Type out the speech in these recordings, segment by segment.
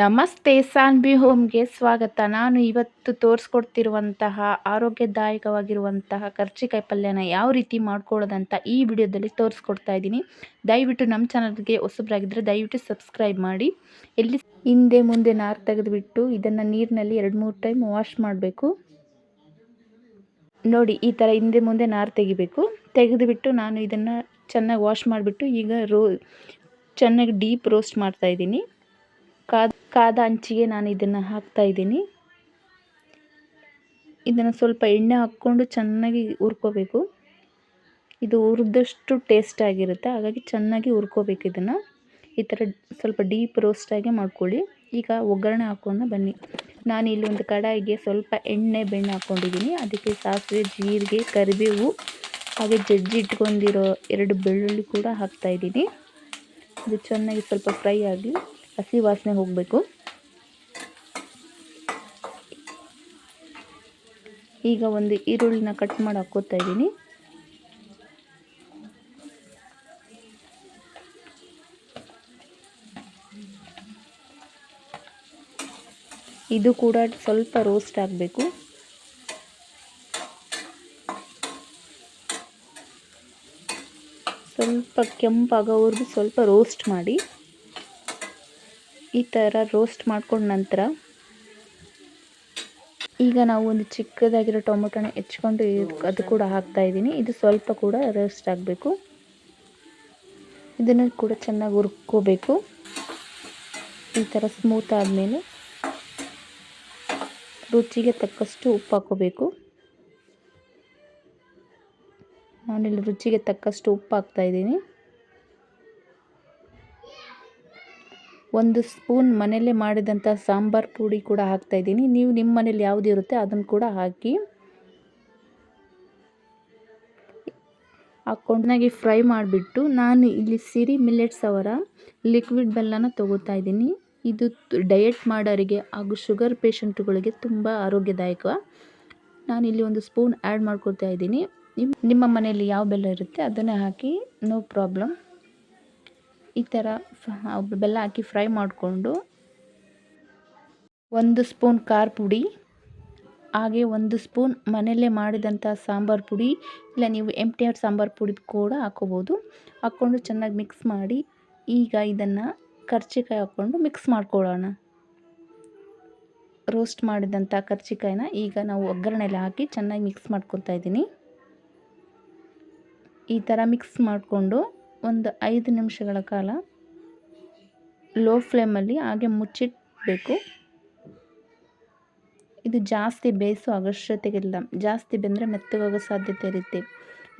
ನಮಸ್ತೆ, ಸಾನ್ಬಿ ಹೋಮ್ಗೆ ಸ್ವಾಗತ. ನಾನು ಇವತ್ತು ತೋರಿಸ್ಕೊಡ್ತಿರುವಂತಹ ಆರೋಗ್ಯದಾಯಕವಾಗಿರುವಂತಹ ಕರ್ಚಿಕಾಯಿ ಪಲ್ಯನ ಯಾವ ರೀತಿ ಮಾಡ್ಕೊಳ್ಳೋದಂತ ಈ ವಿಡಿಯೋದಲ್ಲಿ ತೋರಿಸ್ಕೊಡ್ತಾ ಇದ್ದೀನಿ. ದಯವಿಟ್ಟು ನಮ್ಮ ಚಾನಲ್ಗೆ ಹೊಸಬ್ರಾಗಿದ್ದರೆ ದಯವಿಟ್ಟು ಸಬ್ಸ್ಕ್ರೈಬ್ ಮಾಡಿ. ಎಲ್ಲಿ ಹಿಂದೆ ಮುಂದೆ ನಾರು ತೆಗೆದುಬಿಟ್ಟು ಇದನ್ನು ನೀರಿನಲ್ಲಿ ಎರಡು ಮೂರು ಟೈಮ್ ವಾಶ್ ಮಾಡಬೇಕು. ನೋಡಿ, ಈ ಥರ ಹಿಂದೆ ಮುಂದೆ ನಾರು ತೆಗಿಬೇಕು. ತೆಗೆದುಬಿಟ್ಟು ನಾನು ಇದನ್ನು ಚೆನ್ನಾಗಿ ವಾಶ್ ಮಾಡಿಬಿಟ್ಟು ಈಗ ರೋ ಚೆನ್ನಾಗಿ ಡೀಪ್ ರೋಸ್ಟ್ ಮಾಡ್ತಾಯಿದ್ದೀನಿ ಕಾದ ಕಾದ ಹಂಚಿಗೆ ನಾನು ಇದನ್ನು ಇದ್ದೀನಿ. ಇದನ್ನು ಸ್ವಲ್ಪ ಎಣ್ಣೆ ಹಾಕ್ಕೊಂಡು ಚೆನ್ನಾಗಿ ಹುರ್ಕೋಬೇಕು. ಇದು ಹುರಿದಷ್ಟು ಟೇಸ್ಟಾಗಿರುತ್ತೆ ಹಾಗಾಗಿ ಚೆನ್ನಾಗಿ ಹುರ್ಕೋಬೇಕು ಇದನ್ನು. ಈ ಥರ ಸ್ವಲ್ಪ ಡೀಪ್ ರೋಸ್ಟಾಗಿ ಮಾಡ್ಕೊಳ್ಳಿ. ಈಗ ಒಗ್ಗರಣೆ ಹಾಕ್ಕೊಂಡು ಬನ್ನಿ. ನಾನು ಇಲ್ಲಿ ಒಂದು ಕಡಾಯಿಗೆ ಸ್ವಲ್ಪ ಎಣ್ಣೆ, ಬೆಣ್ಣೆ ಹಾಕ್ಕೊಂಡಿದ್ದೀನಿ. ಅದಕ್ಕೆ ಸಾಸಿವೆ, ಜೀರಿಗೆ, ಕರಿಬೇವು ಹಾಗೆ ಜಜ್ಜಿ ಇಟ್ಕೊಂಡಿರೋ ಎರಡು ಬೆಳ್ಳುಳ್ಳಿ ಕೂಡ ಹಾಕ್ತಾಯಿದ್ದೀನಿ ಇದು ಚೆನ್ನಾಗಿ ಸ್ವಲ್ಪ ಫ್ರೈ ಆಗಲಿ ಹಸಿ ವಾಸನೆ ಹೋಗಬೇಕು. ಈಗ ಒಂದು ಈರುಳ್ಳಿನ ಕಟ್ ಮಾಡಿ ಹಾಕೋತಾ ಇದ್ದೀನಿ. ಇದು ಕೂಡ ಸ್ವಲ್ಪ ರೋಸ್ಟ್ ಆಗಬೇಕು. ಸ್ವಲ್ಪ ಕೆಂಪಾಗೋವರೆಗೂ ಸ್ವಲ್ಪ ರೋಸ್ಟ್ ಮಾಡಿ. ಈ ಥರ ರೋಸ್ಟ್ ಮಾಡ್ಕೊಂಡ ನಂತರ ಈಗ ನಾವು ಒಂದು ಚಿಕ್ಕದಾಗಿರೋ ಟೊಮೊಟೊನ ಹೆಚ್ಕೊಂಡು ಅದು ಕೂಡ ಹಾಕ್ತಾ ಇದ್ದೀನಿ. ಇದು ಸ್ವಲ್ಪ ಕೂಡ ರೋಸ್ಟ್ ಆಗಬೇಕು. ಇದನ್ನು ಕೂಡ ಚೆನ್ನಾಗಿ ಹುರ್ಕೋಬೇಕು. ಈ ಥರ ಸ್ಮೂತ್ ಆದಮೇಲೆ ರುಚಿಗೆ ತಕ್ಕಷ್ಟು ಉಪ್ಪು ಹಾಕೋಬೇಕು ನಾನಿಲ್ಲಿ ರುಚಿಗೆ ತಕ್ಕಷ್ಟು ಉಪ್ಪು ಹಾಕ್ತಾ ಒಂದು ಸ್ಪೂನ್ ಮನೆಯಲ್ಲೇ ಮಾಡಿದಂಥ ಸಾಂಬಾರು ಪುಡಿ ಕೂಡ ಹಾಕ್ತಾಯಿದ್ದೀನಿ ನೀವು ನಿಮ್ಮ ಮನೇಲಿ ಯಾವುದು ಇರುತ್ತೆ ಅದನ್ನು ಕೂಡ ಹಾಕಿ ಹಾಕೊಂಡಾಗಿ ಫ್ರೈ ಮಾಡಿಬಿಟ್ಟು ನಾನು ಇಲ್ಲಿ ಸಿರಿ ಮಿಲ್ಲೆಟ್ಸ್ ಅವರ ಲಿಕ್ವಿಡ್ ಬೆಲ್ಲನ ತೊಗೋತಾ ಇದ್ದೀನಿ. ಇದು ಡಯಟ್ ಮಾಡೋರಿಗೆ ಹಾಗೂ ಶುಗರ್ ಪೇಷಂಟ್ಗಳಿಗೆ ತುಂಬ ಆರೋಗ್ಯದಾಯಕ. ನಾನು ಇಲ್ಲಿ ಒಂದು ಸ್ಪೂನ್ ಆ್ಯಡ್ ಮಾಡ್ಕೊತಾ ಇದ್ದೀನಿ. ನಿಮ್ಮ ನಿಮ್ಮ ಮನೆಯಲ್ಲಿ ಯಾವ ಬೆಲ್ಲ ಇರುತ್ತೆ ಅದನ್ನೇ ಹಾಕಿ ನೋ ಪ್ರಾಬ್ಲಮ್. ಈ ಥರ ಬೆಲ್ಲ ಹಾಕಿ ಫ್ರೈ ಮಾಡಿಕೊಂಡು ಒಂದು ಸ್ಪೂನ್ ಖಾರ ಪುಡಿ, ಹಾಗೆ ಒಂದು ಸ್ಪೂನ್ ಮನೆಯಲ್ಲೇ ಮಾಡಿದಂಥ ಸಾಂಬಾರು ಪುಡಿ, ಇಲ್ಲ ನೀವು ಎಂಟಿ ಆರ್ ಸಾಂಬಾರು ಪುಡಿ ಕೂಡ ಹಾಕೋಬೋದು. ಹಾಕ್ಕೊಂಡು ಚೆನ್ನಾಗಿ ಮಿಕ್ಸ್ ಮಾಡಿ ಈಗ ಇದನ್ನು ಕರ್ಚಿಕಾಯಿ ಹಾಕ್ಕೊಂಡು ಮಿಕ್ಸ್ ಮಾಡ್ಕೊಳ್ಳೋಣ. ರೋಸ್ಟ್ ಮಾಡಿದಂಥ ಕರ್ಚಿಕಾಯಿನ ಈಗ ನಾವು ಒಗ್ಗರಣೆಯಲ್ಲಿ ಹಾಕಿ ಚೆನ್ನಾಗಿ ಮಿಕ್ಸ್ ಮಾಡ್ಕೊತಾ ಇದ್ದೀನಿ. ಈ ಥರ ಮಿಕ್ಸ್ ಮಾಡಿಕೊಂಡು ಒಂದು ಐದು ನಿಮಿಷಗಳ ಕಾಲ ಲೋ ಫ್ಲೇಮಲ್ಲಿ ಹಾಗೆ ಮುಚ್ಚಿಡಬೇಕು. ಇದು ಜಾಸ್ತಿ ಬೇಯಿಸೋ ಅವಶ್ಯಕತೆಗಿಲ್ಲ ಜಾಸ್ತಿ ಬೆಂದರೆ ಮೆತ್ತಗಾಗೋ ಸಾಧ್ಯತೆ ಇರುತ್ತೆ.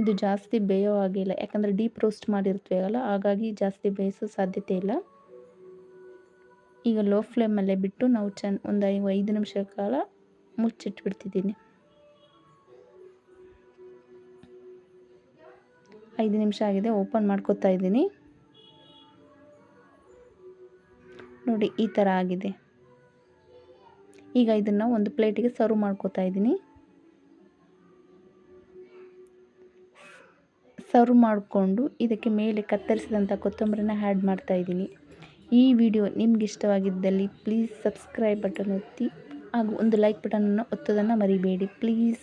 ಇದು ಜಾಸ್ತಿ ಬೇಯೋ ಆಗಿಲ್ಲ ಯಾಕಂದರೆ ಡೀಪ್ ರೋಸ್ಟ್ ಮಾಡಿರ್ತೀವಲ್ಲ ಹಾಗಾಗಿ ಜಾಸ್ತಿ ಬೇಯಿಸೋ ಸಾಧ್ಯತೆ ಇಲ್ಲ. ಈಗ ಲೋ ಫ್ಲೇಮಲ್ಲೇ ಬಿಟ್ಟು ನಾವು ಚೆನ್ನ ಒಂದು ಐದು ನಿಮಿಷಗಳ ಕಾಲ ಮುಚ್ಚಿಟ್ಬಿಡ್ತಿದ್ದೀನಿ. ಐದು ನಿಮಿಷ ಆಗಿದೆ, ಓಪನ್ ಮಾಡ್ಕೋತಾ ಇದ್ದೀನಿ. ನೋಡಿ, ಈ ಥರ ಆಗಿದೆ. ಈಗ ಇದನ್ನು ಒಂದು ಪ್ಲೇಟಿಗೆ ಸರ್ವ್ ಮಾಡ್ಕೋತಾ ಇದ್ದೀನಿ. ಸರ್ವ್ ಮಾಡಿಕೊಂಡು ಇದಕ್ಕೆ ಮೇಲೆ ಕತ್ತರಿಸಿದಂಥ ಕೊತ್ತಂಬರಿನ ಆ್ಯಡ್ ಮಾಡ್ತಾ ಇದ್ದೀನಿ. ಈ ವಿಡಿಯೋ ನಿಮ್ಗೆ ಇಷ್ಟವಾಗಿದ್ದಲ್ಲಿ ಪ್ಲೀಸ್ ಸಬ್ಸ್ಕ್ರೈಬ್ ಬಟನ್ ಒತ್ತಿ ಹಾಗೂ ಒಂದು ಲೈಕ್ ಬಟನನ್ನು ಒತ್ತೋದನ್ನು ಮರಿಬೇಡಿ. ಪ್ಲೀಸ್.